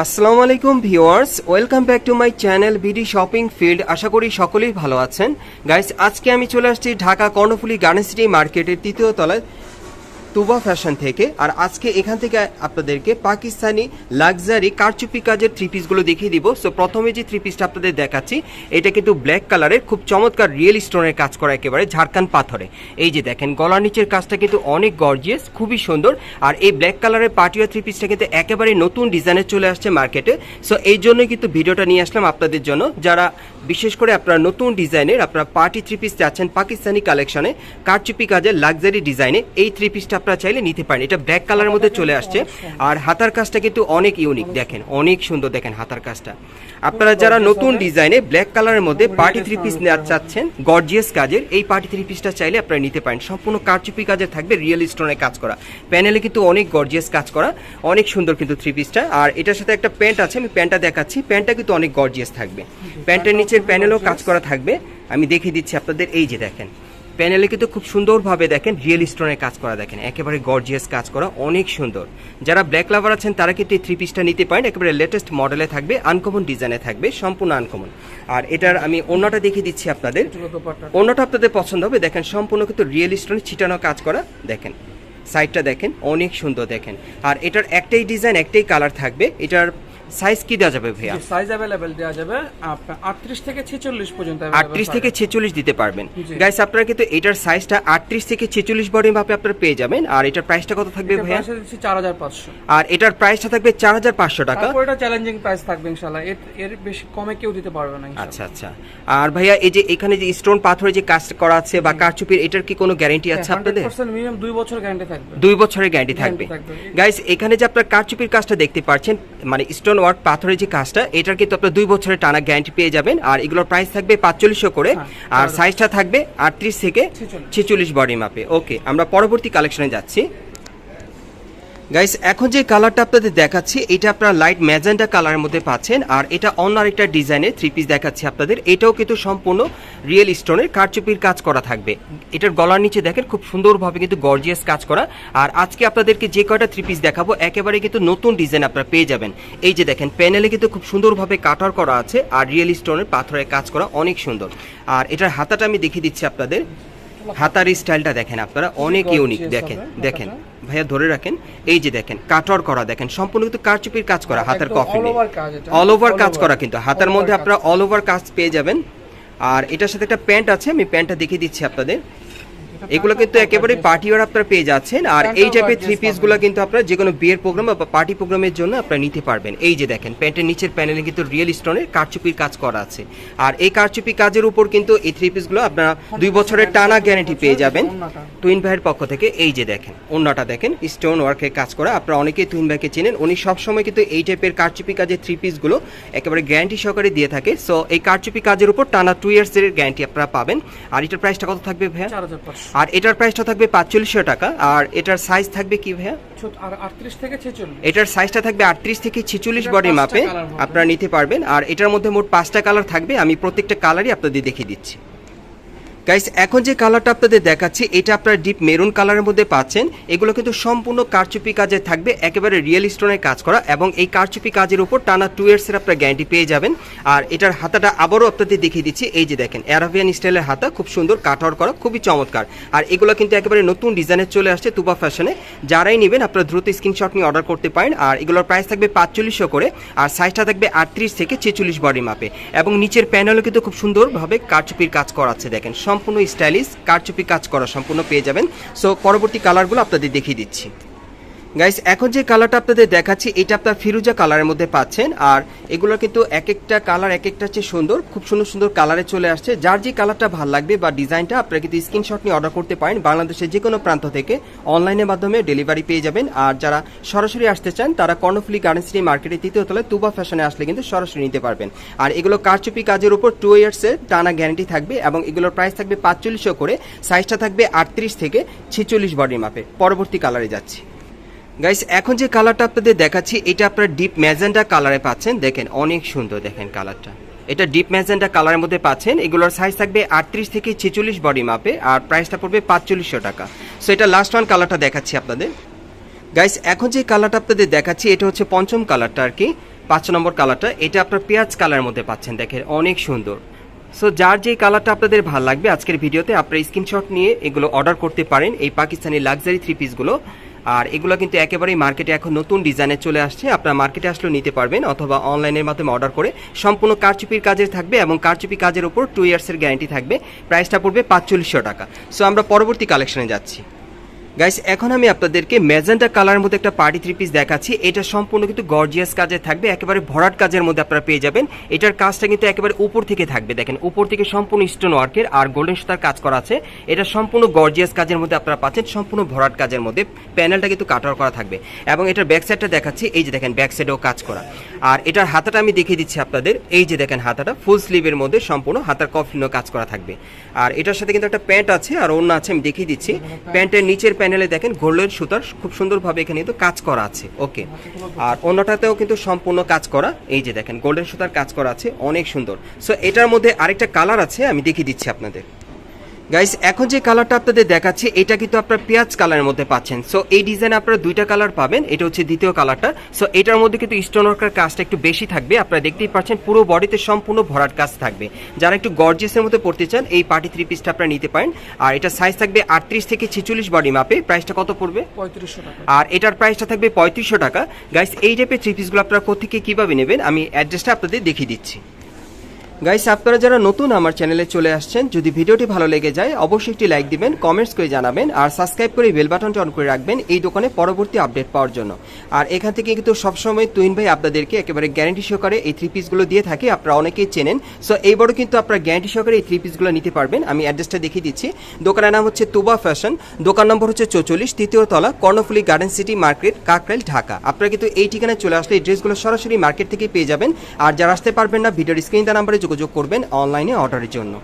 আসসালামু আলাইকুম viewers, welcome back to my channel BD shopping field. আশা করি সকলেই ভালো আছেন। গাইস, আজকে আমি চলে আসছি ঢাকা কর্ণফুলি গার্ডেন সিটি মার্কেটের তৃতীয় তলায়। তুবা ফ্যাশন থেকে। আর আজকে এখান থেকে আপনাদেরকে পাকিস্তানি লাক্সারি কারচুপি কাজের থ্রি পিসগুলো দেখিয়ে দিব। সো প্রথমে যে থ্রি পিসটা আপনাদের দেখাচ্ছি, এটা কিন্তু ব্ল্যাক কালারের খুব চমৎকার রিয়েল স্টোনের কাজ করা একেবারে ঝাড়খান পাথরে। এই যে দেখেন, গলার নিচের কাজটা কিন্তু অনেক গর্জিয়াস খুবই সুন্দর। আর এই ব্ল্যাক কালারের পার্টিয়া থ্রি পিসটা কিন্তু একেবারে নতুন ডিজাইনে চলে আসছে মার্কেটে সো এই জন্যই কিন্তু ভিডিওটা নিয়ে আসলাম আপনাদের জন্য। যারা বিশেষ করে আপনারা নতুন ডিজাইনের, আপনারা পার্টি থ্রি পিস চাচ্ছেন পাকিস্তানি কালেকশনে কারচুপি কাজের লাক্সারি ডিজাইনে এই থ্রি পিসটা আপনারা চাইলে নিতে পারেন। এটা ব্ল্যাক কালারের মধ্যে চলে আসছে। আর হাতার কাজটা কিন্তু অনেক ইউনিক দেখেন। অনেক সুন্দর, দেখেন হাতার কাজটা। আপনারা যারা নতুন ডিজাইনে ব্ল্যাক কালারের মধ্যে পার্টি থ্রি পিস নেওয়ার চাচ্ছেন গর্জিয়াস কাজের, এই পার্টি থ্রি পিসটা চাইলে আপনারা নিতে পারেন। সম্পূর্ণ কারচুপি কাজের থাকবে রিয়েল স্টোনে কাজ করা। প্যানেলে কিন্তু অনেক গর্জিয়াস কাজ করা। অনেক সুন্দর কিন্তু থ্রি পিসটা আর এটার সাথে একটা প্যান্ট আছে, আমি প্যান্টটা দেখাচ্ছি। প্যান্টটা কিন্তু অনেক গর্জিয়াস থাকবে। প্যান্টের নিচের প্যানেলও কাজ করা থাকবে। আমি দেখিয়ে দিচ্ছি আপনাদের, এই যে দেখেন। প্যানেলে কিন্তু খুব সুন্দরভাবে দেখেন রিয়েল স্টোনের কাজ করা দেখেন একেবারে গর্জিয়াস কাজ করা অনেক সুন্দর। যারা ব্ল্যাক লাভার আছেন তারা কিন্তু এই থ্রি পিসটা নিতে পারেন একেবারে লেটেস্ট মডেলে থাকবে আনকমন ডিজাইনে থাকবে সম্পূর্ণ আনকমন আর এটার আমি অন্যটা দেখিয়ে দিচ্ছি আপনাদের। অন্যটা আপনাদের পছন্দ হবে দেখেন সম্পূর্ণ কিন্তু রিয়েল স্টোনে ছিটানো কাজ করা দেখেন। সাইডটা দেখেন অনেক সুন্দর দেখেন। আর এটার একটাই ডিজাইন একটাই কালার থাকবে। এটার সাইজ কি দেওয়া যাবে ভাইয়া? সাইজ অ্যাভেলেবেল দেওয়া যাবে। আপনার আটত্রিশ থেকে ছেচল্লিশ পর্যন্ত available আটত্রিশ থেকে পাবেন। ছেচল্লিশ দিতে পারবেন। গাইস আপনারা কিন্তু এটার সাইজটা আটত্রিশ থেকে ছেচল্লিশ বডি মাপে আপনারা পেয়ে যাবেন। আর এটার প্রাইসটা কত থাকবে ভাইয়া? চার হাজার পাঁচশো। আর এটার প্রাইসটা থাকবে চার হাজার পাঁচশো টাকা। তারপর এটা চ্যালেঞ্জিং প্রাইস থাকবে ইনশাল্লাহ এর এর বেশি কমে কেউ দিতে পারবে না। আচ্ছা আচ্ছা। আর ভাইয়া এই যে এখানে যে স্টোন পাথরে যে কাজ করা আছে বা কারচুপির এটার কি কোনো গ্যারেন্টি আছে আপনাদের? 100% মিনিমাম দুই বছর গ্যারান্টি থাকবে। দুই বছরের গ্যারান্টি থাকবে। থাকবে। গাইস এখানে যে আপনার কারচুপির কাজটা দেখতে পাচ্ছেন মানে স্টোন ওয়ার্ক পাথরের যে কাজটা এটার কিন্তু আপনার দুই বছরের টানা গ্যারান্টি পেয়ে যাবেন আর এগুলোর প্রাইস থাকবে পাঁচচল্লিশশো করে হ্যাঁ, আর সাইজটা থাকবে আটত্রিশ থেকে ছেচল্লিশ। ছেচল্লিশ বডি মাপে ওকে আমরা পরবর্তী কালেকশনে যাচ্ছি গাইস এখন যে কালারটা আপনাদের দেখাচ্ছি, এটা আপনারা লাইট ম্যাজেন্টা কালারের মধ্যে পাচ্ছেন, আর এটা অন্য আরেকটা ডিজাইনের থ্রি পিস দেখাচ্ছি আপনাদের। এটাও কিন্তু সম্পূর্ণ রিয়েল স্টোনের কারচুপির কাজ করা থাকবে। এটার গলার নিচে দেখেন, খুব সুন্দরভাবে কিন্তু গর্জিয়াস কাজ করা। আর আজকে আপনাদেরকে যে কয়টা থ্রি পিস দেখাবো, একেবারে কিন্তু নতুন ডিজাইন আপনারা পেয়ে যাবেন। এই যে দেখেন প্যানেলে কিন্তু খুব সুন্দরভাবে কাটার করা আছে, আর রিয়েল স্টোনের পাথরের কাজ করা অনেক সুন্দর। আর এটার হাতাটা আমি দেখিয়ে দিচ্ছি আপনাদের। হাতার স্টাইলটা দেখেন আপনারা অনেক ইউনিক দেখেন দেখেন। ভাইয়া ধরে রাখেন এই যে দেখেন কাটর করা দেখেন সম্পূর্ণ কিন্তু কারচুপির কাজ করা হাতের একদম কফি। অল ওভার কাজ করা কিন্তু হাতের মধ্যে আপনারা অল ওভার কাজ পেয়ে যাবেন। আর এটার সাথে একটা প্যান্ট আছে আমি প্যান্টটা দেখিয়ে দিচ্ছি আপনাদের। এগুলো কিন্তু একেবারে পার্টি ওয়ার আপনারা পেয়ে যাচ্ছেন। আর এই টাইপের থ্রি পিসগুলো কিন্তু আপনারা যে কোনো বিয়ের প্রোগ্রাম বা পার্টি প্রোগ্রামের জন্য আপনারা নিতে পারবেন। এই যে দেখেন প্যান্টের নিচের প্যানেলে কিন্তু রিয়েল স্টোনের কারচুপির কাজ করা আছে। আর এই কারচুপি কাজের উপর কিন্তু এই থ্রি পিসগুলো আপনারা দুই বছরের টানা গ্যারান্টি পেয়ে যাবেন। টুইন ভাইয়ের পক্ষ থেকে এই যে দেখেন অন্যটা দেখেন স্টোন ওয়ার্কের কাজ করা। আপনারা অনেকেই টুইন ভাইকে চেনেন উনি সবসময় কিন্তু এই টাইপের কারচুপি কাজের থ্রি পিসগুলো একেবারে গ্যারান্টি সহকারে দিয়ে থাকে। সো এই কারচুপি কাজের উপর টানা টু ইয়ার্সের গ্যারান্টি আপনারা পাবেন। আর এটার প্রাইসটা কত থাকবে ভাইয়া? চার হাজার পাঁচশো। আর এটার প্রাইসটা থাকবে পাঁচচল্লিশশো টাকা আর এটার সাইজ থাকবে কি ভাইয়া? থেকে এটার সাইজটা থাকবে আটত্রিশ থেকে ছেচল্লিশ বডির বডি মাপে আপনারা নিতে পারবেন। আর এটার মধ্যে মোট পাঁচটা কালার থাকবে আমি প্রত্যেকটা কালারই আপনাদের দেখিয়ে দিচ্ছি। গাইস এখন যে কালারটা আপনাদের দেখাচ্ছি, এটা আপনারা ডিপ মেরুন কালারের মধ্যে পাচ্ছেন। এগুলো কিন্তু সম্পূর্ণ কারচুপি কাজে থাকবে, একেবারে রিয়েল স্টোনের কাজ করা এবং এই কারচুপি কাজের উপর টানা টু ইয়ার্সের আপনার গ্যারান্টি পেয়ে যাবেন। আর এটার হাতাটা আবারও আপনাদের দেখিয়ে দিচ্ছি, এই যে দেখেন অ্যারাবিয়ান স্টাইলের হাতা, খুব সুন্দর, কাটার করা, খুবই চমৎকার। আর এগুলো কিন্তু একেবারে নতুন ডিজাইনের চলে আসছে তুবা ফ্যাশনে যারাই নেবেন, আপনারা দ্রুত স্ক্রিনশট নিয়ে অর্ডার করতে পারেন। আর এগুলোর প্রাইস থাকবে পাঁচচল্লিশশো করে, আর সাইজটা থাকবে আটত্রিশ থেকে ছেচল্লিশ বডি মাপে এবং নিচের প্যানেলও কিন্তু খুব সুন্দরভাবে কারচুপির কাজ করা আছে দেখেন সম্পূর্ণ স্টাইলিশ কারচুপি কাজ করা সম্পূর্ণ পেয়ে যাবেন। সো পরবর্তী কালারগুলো আপনাদের দেখিয়ে দিচ্ছি। গাইস এখন যে কালারটা আপনাদের দেখাচ্ছি, এটা আপনার ফিরুজা কালারের মধ্যে পাচ্ছেন। আর এগুলো কিন্তু এক একটা কালার এক একটা হচ্ছে সুন্দর, খুব সুন্দর সুন্দর কালারে চলে আসছে। যার যে কালারটা ভালো লাগবে বা ডিজাইনটা আপনারা কিন্তু স্ক্রিনশট নিয়ে অর্ডার করতে পারেন। বাংলাদেশের যে কোনো প্রান্ত থেকে অনলাইনের মাধ্যমে ডেলিভারি পেয়ে যাবেন। আর যারা সরাসরি আসতে চান, তারা কর্ণফুলি গার্ডেন সিটি মার্কেটের তৃতীয় তলায় তুবা ফ্যাশনে আসলে কিন্তু সরাসরি নিতে পারবেন। আর এগুলো কারচুপি কাজের উপর টু ইয়ার্সের টানা গ্যারান্টি থাকবে এবং এগুলোর প্রাইস থাকবে পাঁচচল্লিশশো করে। সাইজটা থাকবে আটত্রিশ থেকে ছেচল্লিশ বডির মাপে পরবর্তী কালারে যাচ্ছি। গাইস এখন যে কালারটা আপনাদের দেখাচ্ছি, এটা আপনারা ডিপ ম্যাজেন্ডা কালারে পাচ্ছেন। দেখেন, অনেক সুন্দর দেখেন কালারটা এটা ডিপ ম্যাজেন্ডা কালারের মধ্যে পাচ্ছেন। এগুলোর সাইজ থাকবে আটত্রিশ থেকে ছেচল্লিশ বডি মাপে আর প্রাইসটা পড়বে পাঁচচল্লিশশো টাকা। সো এটা লাস্ট ওয়ান কালারটা দেখাচ্ছি আপনাদের। গাইস এখন যে কালারটা আপনাদের দেখাচ্ছি, এটা হচ্ছে পঞ্চম কালারটা আর কি, পাঁচ নম্বর কালারটা এটা আপনার পেঁয়াজ কালারের মধ্যে পাচ্ছেন। দেখেন, অনেক সুন্দর। সো যার যে কালারটা আপনাদের ভালো লাগবে, আজকের ভিডিওতে আপনারা স্ক্রিনশট নিয়ে এগুলো অর্ডার করতে পারেন। এই পাকিস্তানি লাক্সারি থ্রি পিসগুলো আর এগুলো কিন্তু একেবারেই মার্কেটে এখন নতুন ডিজাইনে চলে আসছে। আপনারা মার্কেটে আসলেও নিতে পারবেন অথবা অনলাইনের মাধ্যমে অর্ডার করে। সম্পূর্ণ কারচুপির কাজের থাকবে এবং কারচুপি কাজের উপর টু ইয়ার্সের গ্যারান্টি থাকবে। প্রাইসটা পড়বে পাঁচচল্লিশশো টাকা। সো আমরা পরবর্তী কালেকশনে যাচ্ছি। গাইস এখন আমি আপনাদেরকে ম্যাজেন্টা কালার মধ্যে একটা পার্টি থ্রি পিস দেখাচ্ছি। এটা সম্পূর্ণ কিন্তু গর্জিয়াস কাজে থাকবে, একেবারে ভরাট কাজের মধ্যে আপনারা পেয়ে যাবেন। এটার কাজটা কিন্তু একেবারে উপর থেকে থাকবে। দেখেন, উপর থেকে সম্পূর্ণ স্টোন ওয়ার্কের আর গোল্ডেন সুতার কাজ করা আছে। এটা সম্পূর্ণ গর্জিয়াস কাজের মধ্যে আপনারা পাচ্ছেন, সম্পূর্ণ ভরাট কাজের মধ্যে। প্যানেলটা কিন্তু কাটার করা থাকবে। এবং এটার ব্যাক সাইডটা দেখাচ্ছি, এই যে দেখেন ব্যাক সাইডেও কাজ করা। আর এটার হাতাটা আমি দেখিয়ে দিচ্ছি আপনাদের। এই যে দেখেন হাতাটা ফুল স্লিভের মধ্যে সম্পূর্ণ হাতার কফলিনও কাজ করা থাকবে। আর এটার সাথে কিন্তু একটা প্যান্ট আছে, আর অন্য আছে, আমি দেখিয়ে দিচ্ছি। প্যান্টের নিচের প্যানেলে দেখেন গোল্ডেন সুতার খুব সুন্দরভাবে এখানে কিন্তু কাজ করা আছে। ওকে। আর অন্যটাতেও কিন্তু সম্পূর্ণ কাজ করা। এই যে দেখেন, গোল্ডেন সুতার কাজ করা আছে। অনেক সুন্দর। সো এটার মধ্যে আরেকটা কালার আছে, আমি দেখিয়ে দিচ্ছি আপনাদের। গাইস এখন যে কালারটা আপনাদের দেখাচ্ছি এটা কিন্তু আপনার পেঁয়াজ কালারের মধ্যে পাচ্ছেন। সো এই ডিজাইন আপনারা দুইটা কালার পাবেন এটা হচ্ছে দ্বিতীয় কালারটা সো এটার মধ্যে কিন্তু স্টোন ওয়ার্কের কাজটা একটু বেশি থাকবে। আপনারা দেখতেই পাচ্ছেন পুরো বডিতে সম্পূর্ণ ভরাট কাজ থাকবে। যারা একটু গর্জিয়াসের মধ্যে পড়তে চান এই পার্টি থ্রি পিসটা আপনারা নিতে পারেন। আর এটা সাইজ থাকবে আটত্রিশ থেকে ছেচল্লিশ বডি মাপে। প্রাইসটা কত পড়বে? পঁয়ত্রিশশো টাকা। আর এটার প্রাইসটা থাকবে পঁয়ত্রিশশো টাকা। গাইস এই টাইপের থ্রি পিসগুলো আপনারা কোথেকে কীভাবে নেবেন? আমি অ্যাড্রেসটা আপনাদের দেখিয়ে দিচ্ছি। গাইস আপনারা যারা নতুন আমার চ্যানেলে চলে আসছেন, যদি ভিডিওটি ভালো লেগে যায়, অবশ্যই একটি লাইক দিবেন কমেন্টস করে জানাবেন, আর সাবস্ক্রাইব করে বেল বাটনটা অন করে রাখবেন এই দোকানে পরবর্তী আপডেট পাওয়ার জন্য। আর এখান থেকে কিন্তু সবসময় তুইন ভাই আপনাদেরকে একেবারে গ্যারান্টি সহকারে এই থ্রি পিসগুলো দিয়ে থাকে, আপনারা অনেকেই চেনেন। সো এইবারও কিন্তু আপনারা গ্যারান্টি সহকারে এই থ্রি পিসগুলো নিতে পারবেন। আমি অ্যাড্রেসটা দেখিয়ে দিচ্ছি। দোকানের নাম হচ্ছে তুবা ফ্যাশন দোকান নম্বর হচ্ছে চৌচল্লিশ, তৃতীয় তলা, Karnaphuli garden city market Kakrail Dhaka. আপনারা কিন্তু এই ঠিকানায় চলে আসলে এই ড্রেসগুলো সরাসরি মার্কেট থেকে পেয়ে যাবেন। আর যারা আসতে পারবেন না, ভিডিওর স্ক্রিন নাম্বারে যোগাযোগ করবেন অনলাইনে অর্ডারের জন্য।